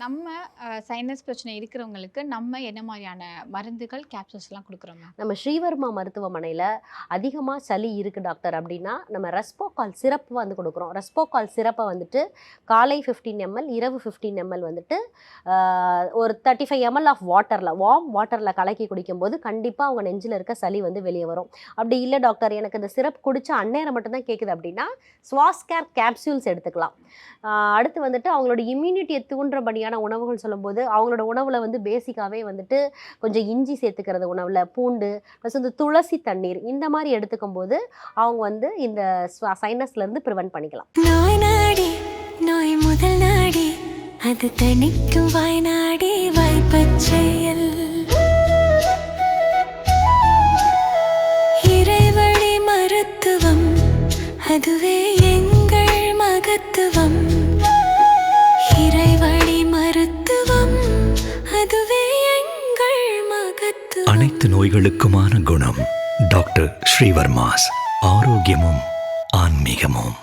நம்ம சைனஸ் பிரச்சனை இருக்கிறவங்களுக்கு நம்ம என்ன மாதிரியான மருந்துகள் கேப்சூல்ஸ்லாம் கொடுக்குறோம் நம்ம ஸ்ரீவர்மா மருத்துவமனையில் அதிகமாக சளி இருக்குது டாக்டர். அப்படின்னா நம்ம ரெஸ்போகால் சிறப்பு வந்து கொடுக்குறோம். ரெஸ்போகால் சிறப்பை வந்துட்டு காலை ஃபிஃப்டீன் எம்எல் இரவு ஃபிஃப்டீன் எம்எல் வந்துட்டு ஒரு தேர்ட்டி ஃபைவ் எம்எல் ஆஃப் வாட்டரில் வார்ம் வாட்டரில் கலக்கி குடிக்கும்போது கண்டிப்பாக அவங்க நெஞ்சில் இருக்க சளி வந்து வெளியே வரும். அப்படி இல்லை டாக்டர். எனக்கு இந்த சிறப்பு குடிச்ச அந்நேரம் மட்டும்தான் கேட்குது அப்படின்னா ஸ்வாஸ்கேர் கேப்சூல்ஸ் எடுத்துக்கலாம். அடுத்து வந்துட்டு அவங்களோட இம்யூனிட்டியை தூண்டுறபடியான உணவுகள் சொல்லும்போது அவங்களோட உணவில் வந்து பேசிக்காகவே வந்துட்டு கொஞ்சம் இஞ்சி சேர்த்துக்கிறது உணவில் பூண்டு ப்ளஸ் வந்து துளசி தண்ணீர் இந்த மாதிரி எடுத்துக்கும் போது அவங்க வந்து இந்த சைனஸ்லேருந்து ப்ரிவென்ட் பண்ணிக்கலாம். நோய் நாடி நோய் முதல் நாடி அது தணிக்கும் வாய்நாடி வாய்ப்பச் செயல். இறைவழி மருத்துவம் அதுவே அனைத்து நோய்களுக்குமான குணம் டாக்டர் ஸ்ரீவர்மாஸ். ஆரோக்கியமும் ஆன்மீகமும்.